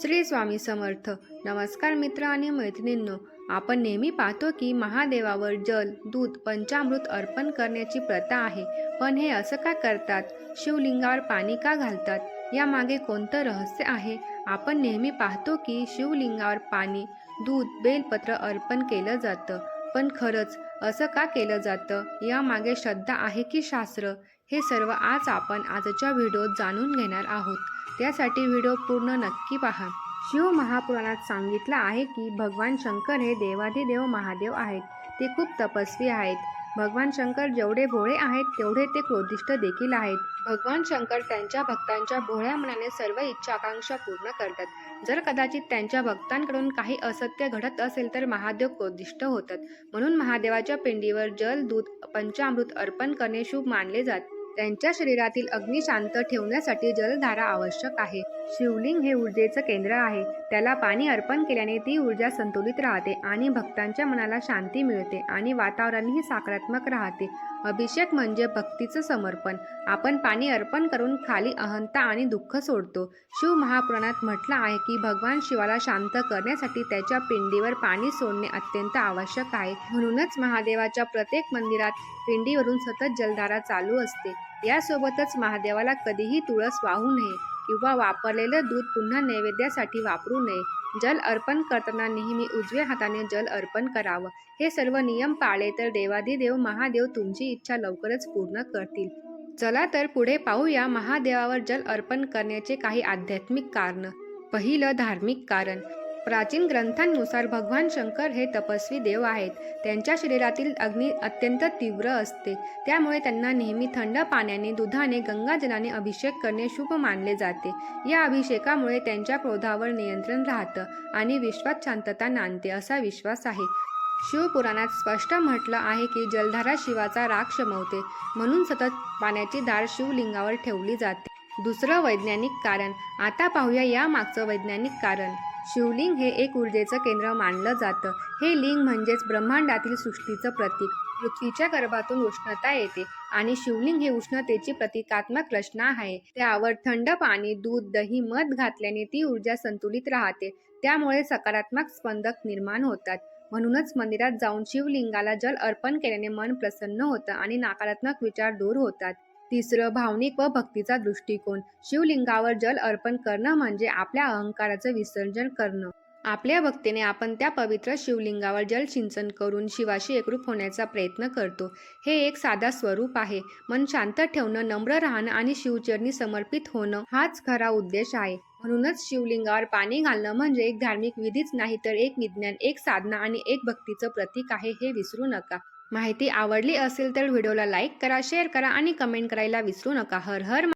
श्री स्वामी समर्थ. नमस्कार मित्र आणि मैत्रिणींनो आपण नेहमी पाहतो की महादेवावर जल दूध पंचामृत अर्पण करण्याची प्रथा आहे. पण हे असं का करतात? शिवलिंगावर पाणी का घालतात? यामागे कोणतं रहस्य आहे? आपण नेहमी पाहतो की शिवलिंगावर पाणी दूध बेलपत्र अर्पण केलं जातं. पण खरंच असं का केलं जातं? यामागे श्रद्धा आहे की शास्त्र? हे सर्व आज आपण आजच्या व्हिडिओत जाणून घेणार आहोत. त्यासाठी व्हिडिओ पूर्ण नक्की पहा. शिव महापुराणात सांगितलं आहे की भगवान शंकर हे देवाधिदेव महादेव आहेत. ते खूप तपस्वी आहेत. भगवान शंकर जेवढे भोळे आहेत तेवढे ते क्रोधिष्ठ देखील आहेत. भगवान शंकर त्यांच्या भक्तांच्या भोळ्या मनाने सर्व इच्छा आकांक्षा पूर्ण करतात. जर कदाचित त्यांच्या भक्तांकडून काही असत्य घडत असेल तर महादेव क्रोधिष्ठ होतात. म्हणून महादेवाच्या पिंडीवर जल दूध पंचामृत अर्पण करणे शुभ मानले जाते. त्यांच्या शरीरातील अग्नी शांत ठेवण्यासाठी जलधारा आवश्यक आहे. शिवलिंग हे ऊर्जेचं केंद्र आहे. त्याला पाणी अर्पण केल्याने ती ऊर्जा संतुलित राहते आणि भक्तांच्या मनाला शांती मिळते आणि वातावरणही सकारात्मक राहते. अभिषेक म्हणजे भक्तीचं समर्पण. आपण पाणी अर्पण करून खाली अहंता आणि दुःख सोडतो. शिव महापुराणात म्हटलं आहे की भगवान शिवाला शांत करण्यासाठी त्याच्या पिंडीवर पाणी सोडणे अत्यंत आवश्यक आहे. म्हणूनच महादेवाच्या प्रत्येक मंदिरात पिंडीवरून सतत जलधारा चालू असते. यासोबतच महादेवाला कधीही तुळस वाहू नये. किंवा वापरलेलं दूध पुन्हा नैवेद्यासाठी वापरू नये. जल अर्पण करताना नेहमी उजव्या हाताने जल अर्पण करावं. हे सर्व नियम पाळले तर देवादिदेव महादेव तुमची इच्छा लवकरच पूर्ण करतील. चला तर पुढे पाहूया महादेवावर जल अर्पण करण्याचे काही आध्यात्मिक कारण. पहिलं धार्मिक कारण. प्राचीन ग्रंथांनुसार भगवान शंकर हे तपस्वी देव आहेत. त्यांच्या शरीरातील अग्नी अत्यंत तीव्र असते. त्यामुळे त्यांना नेहमी थंड पाण्याने दुधाने गंगाजलाने अभिषेक करणे शुभ मानले जाते. या अभिषेकामुळे त्यांच्या क्रोधावर नियंत्रण राहतं आणि विश्वात शांतता नांदते असा विश्वास आहे. शिवपुराणात स्पष्ट म्हटलं आहे की जलधारा शिवाचा राग शमवते. म्हणून सतत पाण्याची धार शिवलिंगावर ठेवली जाते. दुसरं वैज्ञानिक कारण. आता पाहूया या मागचं वैज्ञानिक कारण. शिवलिंग हे एक ऊर्जेचं केंद्र मानलं जातं. हे लिंग म्हणजेच ब्रह्मांडातील सृष्टीचं प्रतीक. पृथ्वीच्या गर्भातून उष्णता येते आणि शिवलिंग हे उष्णतेची प्रतिकात्मक रचना आहे. त्यावर थंड पाणी दूध दही मध घातल्याने ती ऊर्जा संतुलित राहते. त्यामुळे सकारात्मक स्पंदक निर्माण होतात. म्हणूनच मंदिरात जाऊन शिवलिंगाला जल अर्पण केल्याने मन प्रसन्न होतं आणि नकारात्मक विचार दूर होतात. तिसरं भावनिक व भक्तीचा दृष्टिकोन. शिवलिंगावर जल अर्पण करणं म्हणजे आपल्या अहंकाराचं विसर्जन करणं. आपल्या भक्तीने आपण त्या पवित्र शिवलिंगावर जल सिंचन करून शिवाशी एकरूप होण्याचा प्रयत्न करतो. हे एक साधा स्वरूप आहे. मन शांत ठेवणं नम्र राहणं आणि शिवचरणी समर्पित होणं हाच खरा उद्देश आहे. म्हणूनच शिवलिंगावर पाणी घालणं म्हणजे एक धार्मिक विधीच नाही तर एक विज्ञान एक साधना आणि एक भक्तीचं प्रतीक आहे हे विसरू नका. माहिती आवडली असेल तर व्हिडिओला लाईक करा शेअर करा आणि कमेंट करायला विसरू नका. हर हर